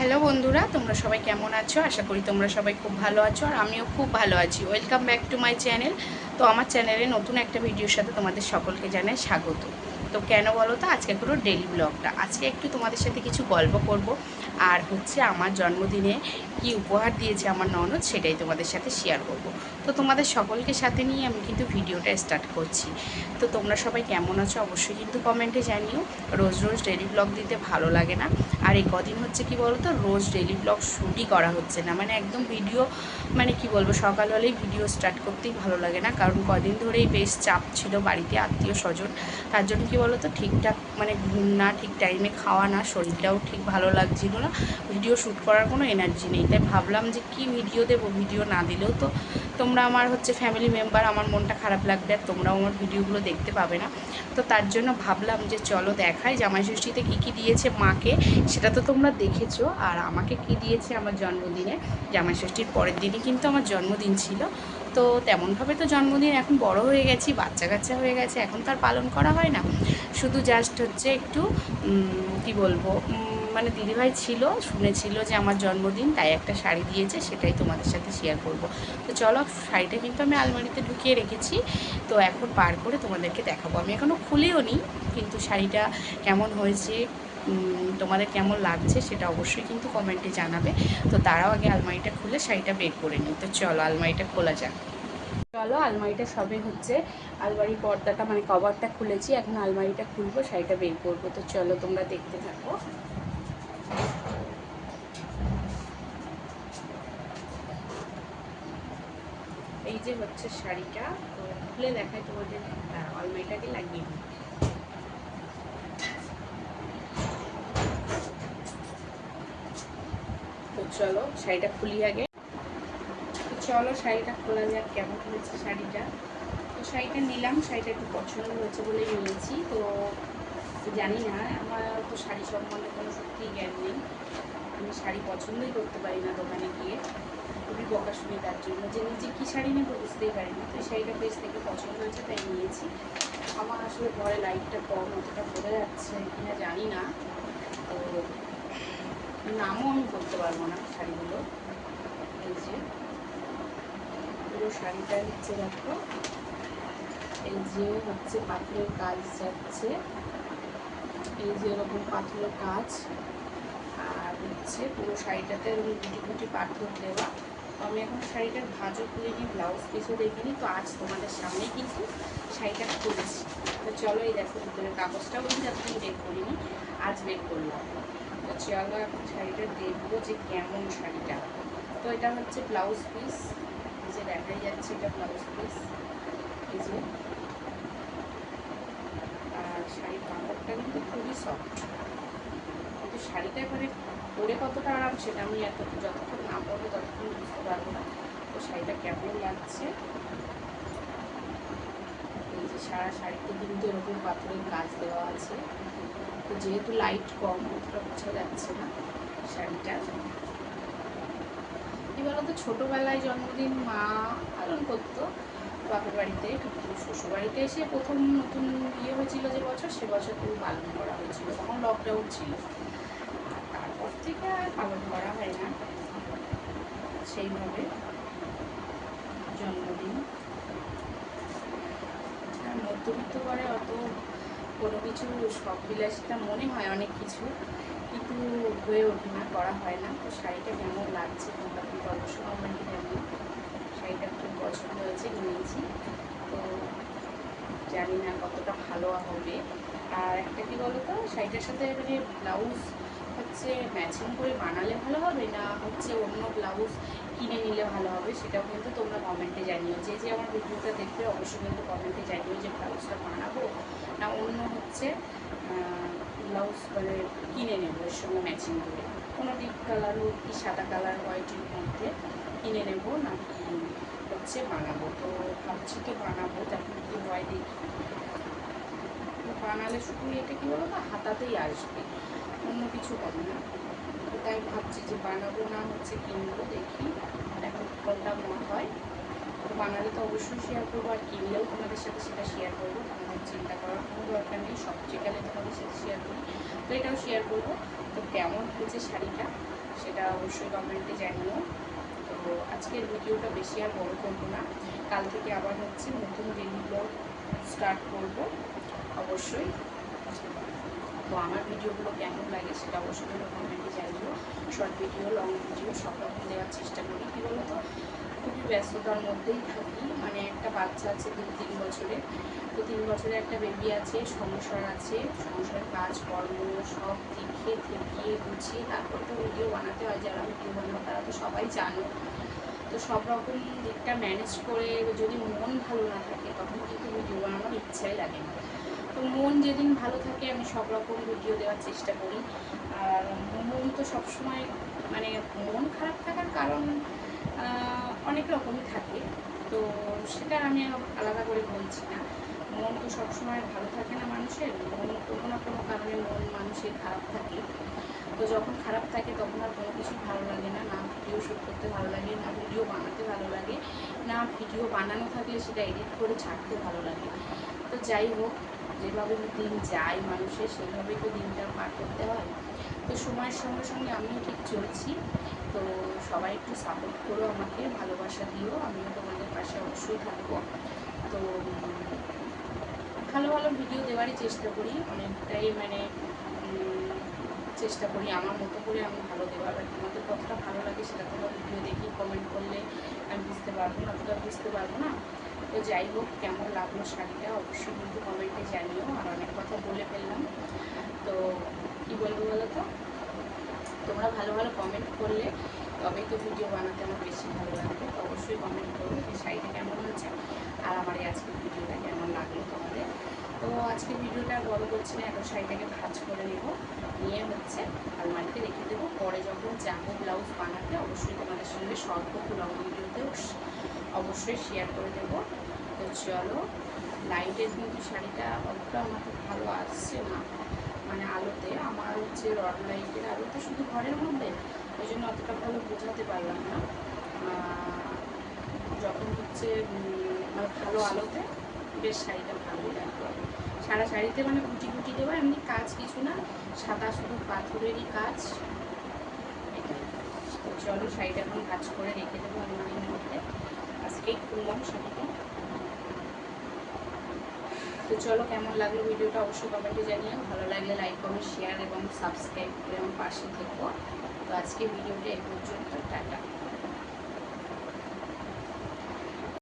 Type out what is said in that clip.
Hello বন্ধুরা, তোমরা সবাই কেমন আছো? আশা করি তোমরা সবাই খুব ভালো আছো আর আমিও খুব ভালো আছি। Welcome back to my channel তো আমার চ্যানেলে নতুন একটা ভিডিওর সাথে তোমাদের সকলকে জানাই স্বাগত। তো কেন বলো তো, আজকে পুরো ডেলি ব্লগটা আজকে একটু তোমাদের সাথে কিছু গল্প করব। আর হচ্ছে আমার জন্মদিনে কি উপহার দিয়েছে আমার ননদ সেটাই তোমাদের সাথে শেয়ার করব। তো তোমাদের সকলকে সাথে নিয়ে আমি কিন্তু ভিডিওটা স্টার্ট করছি। তো তোমরা সবাই কেমন আছো অবশ্যই কিন্তু কমেন্টে জানিও। রোজ রোজ ডেলি ব্লগ দিতে ভালো লাগে না। আর এই কদিন হচ্ছে কি বলো তো রোজ ডেলি ব্লগ শ্যুটই করা হচ্ছে না। মানে একদম ভিডিও মানে কি বলব? সকাল হলেই ভিডিও স্টার্ট করতেই ভালো লাগে না। কারণ কদিন ধরেই বেশ চাপ ছিল বাড়িতে আত্মীয় স্বজন। তার জন্য কি বলো তো ঠিকঠাক মানে ঘুম না ঠিক টাইমে খাওয়া না, শরীরটাও ঠিক ভালো লাগছিল না ভিডিও শ্যুট করার কোনো এনার্জি নেই। তাই ভাবলাম যে কি ভিডিও দেবো? ভিডিও না দিলেও তো তোমরা আমার হচ্ছে ফ্যামিলি মেম্বার আমার মনটা খারাপ লাগবে আর তোমরাও আমার ভিডিওগুলো দেখতে পাবে না। তো তার জন্য ভাবলাম যে চলো দেখাই জামাই ষষ্ঠীতে কী কী দিয়েছে মাকে, সেটা তো তোমরা দেখেছ। আর আমাকে কি দিয়েছে আমার জন্মদিনে? জামাই ষষ্ঠীর পরের দিনই কিন্তু আমার জন্মদিন ছিল। তো তেমনভাবে তো জন্মদিন এখন বড় হয়ে গেছি, বাচ্চা কাচ্চা হয়ে গেছে, এখন তো আর পালন করা হয় না। শুধু জাস্ট হচ্ছে একটু কি বলব মানে দিদিভাই ছিল, শুনেছিল যে আমার জন্মদিন, তাই একটা শাড়ি দিয়েছে, সেটাই তোমাদের সাথে শেয়ার করব। তো চলো, শাড়িটা কিন্তু আমি আলমারিতে ঢুকিয়ে রেখেছি, তো এখন পার করে তোমাদেরকে দেখাবো। আমি এখনও খুলেও নি, কিন্তু শাড়িটা কেমন হয়েছে তোমাদের কেমন লাগছে, সেটা অবশ্যই কিন্তু কমেন্টে জানাবে। তো তারাও আগে আলমারিটা খুলে শাড়িটা বের করে নিই। তো চলো, আলমারিটা খোলা যাক। চলো আলমারিটা সবে হচ্ছে। আলমারি পর্দাটা মানে কভারটা খুলেছি এখন আলমারিটা খুলবো শাড়িটা বের করব। তো চলো তোমরা দেখতে থাকো। এই যে হচ্ছে শাড়িটা তো খুলে দেখাই তোমাদের। দাঁড়াও, আলমারিটাকে লাগিয়ে দিই। তো চলো শাড়িটা খুলি আগে। চলো শাড়িটা খোলা যাক, কেমন হয়েছে শাড়িটা। তো শাড়িটা নিলাম, শাড়িটা একটু পছন্দ হয়েছে বলে নিয়েছি, তো জানি না, আমার তো শাড়ি সম্বন্ধে কোনো সত্যি জ্ঞান নেই। আমি শাড়ি পছন্দই করতে পারি না দোকানে গিয়ে, খুবই বকা শুনি তার জন্য। যে নিজে কী শাড়ি নেব বুঝতেই পারি না তো এই শাড়িটা বেশ থেকে পছন্দ হয়েছে, তাই নিয়েছি। আমার আসলে ঘরে লাইটটা কম, অতটা বোঝা যাচ্ছে কিনা জানি না। তো নামও আমি বলতে পারব না শাড়িগুলো। এই যে। পুরো শাড়িটা হচ্ছে দেখো এই যে হচ্ছে পাথরের কাজ যাচ্ছে। এই যে এরকম পাথরের কাজ। আর হচ্ছে পুরো শাড়িটাতে গুটি গুটি পাথর দেওয়া। তো আমি এখন শাড়িটার ভাঁজও খুলিনি ব্লাউজ পিসও দেখিনি তো আজ তোমাদের সামনে কিন্তু শাড়িটা খুলেছি। তো চলো এই দেখো ভিতরে কাগজটাও কিন্তু এতদিন বের করিনি আজ বের করলাম। তো চলো এখন শাড়িটা দেখব যে কেমন শাড়িটা। তো এটা হচ্ছে ব্লাউজ পিস। দেখাই যাচ্ছে এটা ব্লাউজ পিস এই যে। আর শাড়ির কাপড়টা কিন্তু খুবই সফট কিন্তু শাড়িটা এবারে পরে কতটা আরাম সেটা আমি এত যতক্ষণ না পরবো ততক্ষণ বুঝতে পারব না। তো শাড়িটা কেমন লাগছে? এই যে সারা শাড়িতে কিন্তু এরকম পাথরের কাজ দেওয়া আছে। তো যেহেতু লাইট কম, অতটা বোঝা যাচ্ছে না শাড়িটা কি বলতো? ছোটোবেলায় জন্মদিন মা পালন করতো। বাপের বাড়িতে শ্বশুর বাড়িতে এসে প্রথম নতুন বিয়ে হয়েছিল যে বছর, সে বছর খুব পালন করা হয়েছিল। তখন লকডাউন ছিল। তারপর থেকে আর পালন করা হয় না। সেইভাবে জন্মদিন। মধ্যবিত্ত করে অত কোনো কিছু সব বিলাসিতা মনে হয় অনেক কিছু, কিন্তু হয়ে ওঠে না, করা হয় না। তো শাড়িটা কেমন লাগছে তোমরা কিন্তু অবশ্যই কমেন্টে জানিও শাড়িটা খুব পছন্দ হয়েছে নিয়েছি। তো জানি না কতটা ভালো হবে। আর একটা কী বলো তো শাড়িটার সাথে মানে ব্লাউজ হচ্ছে ম্যাচিং করে বানালে ভালো হবে না হচ্ছে অন্য ব্লাউজ কিনে নিলে ভালো হবে? সেটাও কিন্তু তোমরা কমেন্টে জানিও। যে যে আমার ভিডিওটা দেখবে অবশ্যই কিন্তু কমেন্টে জানিও যে ব্লাউজটা বানাবো হচ্ছে ব্লাউজ মানে কিনে নেব, এর সঙ্গে ম্যাচিং করে। কোনো ডিপ কালার হোক কি সাদা কালার হোয়াইটের মধ্যে কিনে নেব না কি হচ্ছে বানাবো? তো ভাবছি তো বানাবো তখন কি হয় দেখি। বানালে শুধু এটা কি বলো না হাতাতেই আসবে। অন্য কিছু হবে না। তাই ভাবছি যে বানাবো না হচ্ছে কিনবো, দেখি এখন কোনটা মত হয়। তো বানালে তো অবশ্যই শেয়ার করব, আর কিনলেও তোমাদের সাথে সেটা শেয়ার করব তোমাদের চিন্তা করার কোনো দরকার নেই সব যেখানে তোমাদের সাথে শেয়ার করি তো এটাও শেয়ার করব। তো কেমন হয়েছে শাড়িটা, সেটা অবশ্যই কমেন্টে জানিও। তো আজকের ভিডিওটা বেশি আর বড় করব না। কাল থেকে আবার হচ্ছে নতুন ডেলি ব্লগ স্টার্ট করব। অবশ্যই। তো আমার ভিডিওগুলো কেমন লাগে সেটা অবশ্যই তোমরা কমেন্টে জানিও। শর্ট ভিডিও লং ভিডিও সব রকম দেওয়ার চেষ্টা করি। কী বলতো? খুবই ব্যস্ততার মধ্যেই থাকি। মানে একটা বাচ্চা আছে দু তিন বছরের। তো তিন বছরের একটা বেবি আছে সংসার আছে সংসার কাজ, কর্ম, সব দেখে থেকিয়ে গুছিয়ে তারপর তো ভিডিও বানাতে হয়, যারা ভিডিও বানাবো তারা তো সবাই জানো। তো সব রকম দিকটা ম্যানেজ করে যদি মন ভালো না থাকে, তখন কিন্তু ভিডিও বানানোর ইচ্ছাই লাগে না। তো মন যেদিন ভালো থাকে, আমি সব রকম ভিডিও দেওয়ার চেষ্টা করি। আর মন তো সবসময় মানে মন খারাপ থাকার কারণ অনেক রকমই থাকে। তো সেটা আমি আলাদা করে বলছি না। সবসময় ভালো থাকে না মানুষের? মন কোনো না কোনো কারণে মন মানুষের খারাপ থাকে। তো যখন খারাপ থাকে তখন আর কোনো কিছু ভালো লাগে না। না ভিডিও শ্যুট করতে ভালো লাগে, না ভিডিও বানাতে ভালো লাগে, না ভিডিও বানানো থাকলে সেটা এডিট করে ছাড়তে ভালো লাগে। তো যাই হোক, যেভাবে দিন যায় মানুষের, সেইভাবেই তো দিনটা পার করতে হয়। তো সময়ের সঙ্গে সঙ্গে আমিও ঠিক চলছি। তো সবাই একটু সাপোর্ট করো আমাকে, ভালোবাসা দিও। আমিও তোমাদের পাশে অবশ্যই থাকব। তো ভালো ভালো ভিডিও দেওয়ারই চেষ্টা করি, অনেকটাই মানে চেষ্টা করি আমার মতো করে আমি ভালো দেওয়ার। তোমাদের কতটা ভালো লাগে সেটা তোমরা ভিডিও দেখি কমেন্ট করলে আমি বুঝতে পারব না, অতটা বুঝতে পারব না। তো যাই হোক, কেমন লাগল শাড়িটা অবশ্যই কিন্তু কমেন্টে জানিও, আর অনেক কথা বলে ফেললাম। তো কী বলব বলো তো? তোমরা ভালো ভালো কমেন্ট করলে তবেই তো ভিডিও বানাতে আমার বেশি ভালো লাগবে। তো অবশ্যই কমেন্ট করো যে শাড়িটা কেমন হচ্ছে আর আমার এই আজকের ভিডিওটা কেমন লাগল তোমাদের। তো আজকে ভিডিওটা বড় করছি না এখন শাড়িটাকে ভাজ করে নেব। নিয়ে হচ্ছে আলমারিতে রেখে দেবো। পরে যখন যাব ব্লাউজ বানাতে অবশ্যই তোমাদের সঙ্গে স্বল্প লং ভিডিওতেও অবশ্যই শেয়ার করে দেবো। তো চলো লাইটের কিন্তু শাড়িটা অতটা আমাকে ভালো আসছে না। মানে আলোতে, আমার হচ্ছে রড লাইটের আলোতে শুধু ঘরের মধ্যে ওই জন্য অতটা ভালো বোঝাতে পারলাম না। যখন হচ্ছে ভালো আলোতে, বেশ শাড়িটা ভালোই লাগবে সারা শাড়িতে মানে গুটি গুটি দেওয়া, এমনি কাজ কিছু না, সাদা শুধু পাথরেরই কাজ। চলো শাড়িটা এখন কাজ করে রেখে দেবো আলমারির মধ্যে আজকেই খুললাম শাড়িটা। তো চলো কেমন লাগল ভিডিওটা অবশ্যই কমেন্টে জানিও। ভালো লাগলে লাইক কমেন্ট শেয়ার এবং সাবস্ক্রাইব করে আমার পাশে থেকো। তো আজকে ভিডিওটা এই পর্যন্ত, টাটা।